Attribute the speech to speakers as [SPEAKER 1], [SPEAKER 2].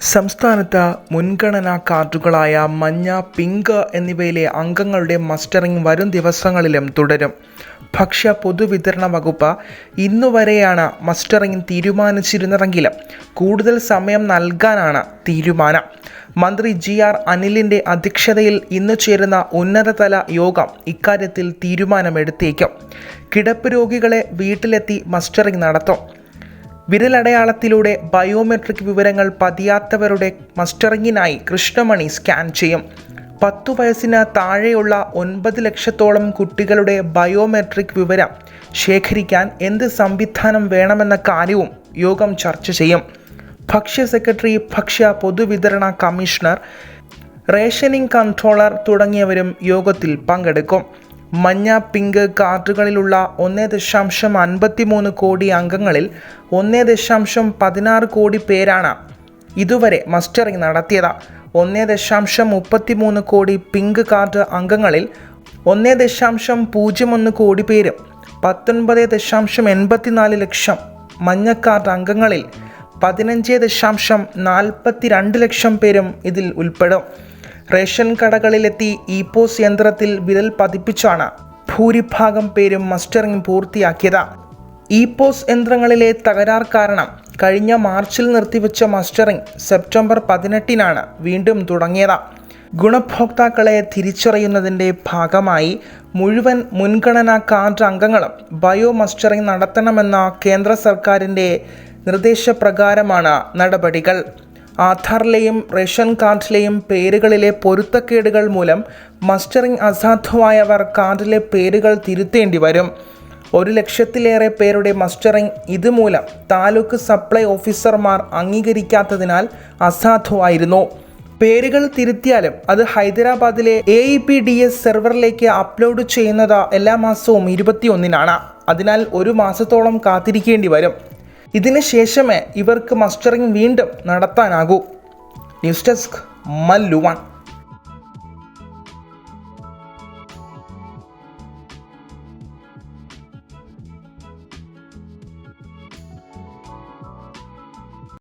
[SPEAKER 1] സംസ്ഥാനത്ത് മുൻഗണനാ കാർഡുകളായ മഞ്ഞ പിങ്ക് എന്നിവയിലെ അംഗങ്ങളുടെ മസ്റ്ററിംഗ് വരും ദിവസങ്ങളിലും തുടരും. ഭക്ഷ്യ പൊതുവിതരണ വകുപ്പ് ഇന്നുവരെയാണ് മസ്റ്ററിംഗ് തീരുമാനിച്ചിരുന്നതെങ്കിലും കൂടുതൽ സമയം നൽകാനാണ് തീരുമാനം. മന്ത്രി ജി ആർ അനിലിന്റെ അധ്യക്ഷതയിൽ ഇന്ന് ചേരുന്ന ഉന്നതതല യോഗം ഇക്കാര്യത്തിൽ തീരുമാനമെടുത്തേക്കും. കിടപ്പ് രോഗികളെ വീട്ടിലെത്തി മസ്റ്ററിംഗ് നടത്തും. വിരലടയാളത്തിലൂടെ ബയോമെട്രിക് വിവരങ്ങൾ പതിയാത്തവരുടെ മസ്റ്ററിങ്ങിനായി കൃഷ്ണമണി സ്കാൻ ചെയ്യും. പത്തു വയസ്സിന് താഴെയുള്ള ഒൻപത് ലക്ഷത്തോളം കുട്ടികളുടെ ബയോമെട്രിക് വിവരം ശേഖരിക്കാൻ എന്ത് സംവിധാനം വേണമെന്ന കാര്യവും യോഗം ചർച്ച ചെയ്യും. ഭക്ഷ്യ സെക്രട്ടറി ഭക്ഷ്യ പൊതുവിതരണ കമ്മീഷണർ റേഷനിംഗ് കൺട്രോളർ തുടങ്ങിയവരും യോഗത്തിൽ പങ്കെടുക്കും. മഞ്ഞ പിങ്ക് കാർഡുകളിലുള്ള ഒന്നേ ദശാംശം അൻപത്തി മൂന്ന് കോടി അംഗങ്ങളിൽ ഒന്നേ ദശാംശം പതിനാറ് കോടി പേരാണ് ഇതുവരെ മസ്റ്ററിംഗ് നടത്തിയത്. ഒന്നേ ദശാംശം മുപ്പത്തി മൂന്ന് കോടി പിങ്ക് കാർഡ് അംഗങ്ങളിൽ ഒന്നേ ദശാംശം പൂജ്യം ഒന്ന് കോടി പേരും പത്തൊൻപത് ദശാംശം എൺപത്തിനാല് ലക്ഷം മഞ്ഞ കാർഡ് അംഗങ്ങളിൽ പതിനഞ്ച് ദശാംശം നാൽപ്പത്തി രണ്ട് ലക്ഷം പേരും ഇതിൽ ഉൾപ്പെടും. റേഷൻ കടകളിലെത്തി ഇപോസ് പോസ് യന്ത്രത്തിൽ വിരൽ പതിപ്പിച്ചാണ് ഭൂരിഭാഗം പേരും മസ്റ്ററിംഗ് പൂർത്തിയാക്കിയത്. ഇപോസ് പോസ് യന്ത്രങ്ങളിലെ തകരാർ കാരണം കഴിഞ്ഞ മാർച്ചിൽ നിർത്തിവെച്ച മസ്റ്ററിംഗ് സെപ്റ്റംബർ പതിനെട്ടിനാണ് വീണ്ടും തുടങ്ങിയത്. ഗുണഭോക്താക്കളെ തിരിച്ചറിയുന്നതിന്റെ ഭാഗമായി മുഴുവൻ മുൻഗണനാ കാർഡ് അംഗങ്ങളും ബയോ മസ്റ്ററിംഗ് നടത്തണമെന്ന കേന്ദ്ര സർക്കാരിന്റെ നിർദ്ദേശപ്രകാരമാണ് നടപടികൾ. ആധാറിലെയും റേഷൻ കാർഡിലെയും പേരുകളിലെ പൊരുത്തക്കേടുകൾ മൂലം മസ്റ്ററിംഗ് അസാധുവായവർ കാർഡിലെ പേരുകൾ തിരുത്തേണ്ടി വരും. ഒരു ലക്ഷത്തിലേറെ പേരുടെ മസ്റ്ററിംഗ് ഇതുമൂലം താലൂക്ക് സപ്ലൈ ഓഫീസർമാർ അംഗീകരിക്കാത്തതിനാൽ അസാധുവായിരുന്നു. പേരുകൾ തിരുത്തിയാലും അത് ഹൈദരാബാദിലെ A E P D S സെർവറിലേക്ക് upload ചെയ്യുന്നത് എല്ലാ മാസവും ഇരുപത്തിയൊന്നിനാണ്. അതിനാൽ ഒരു മാസത്തോളം കാത്തിരിക്കേണ്ടി വരും. ഇതിന് ശേഷമേ ഇവർക്ക് മസ്റ്ററിംഗ് വീണ്ടും നടത്താനാകൂ. News desk മല്ലുവൺ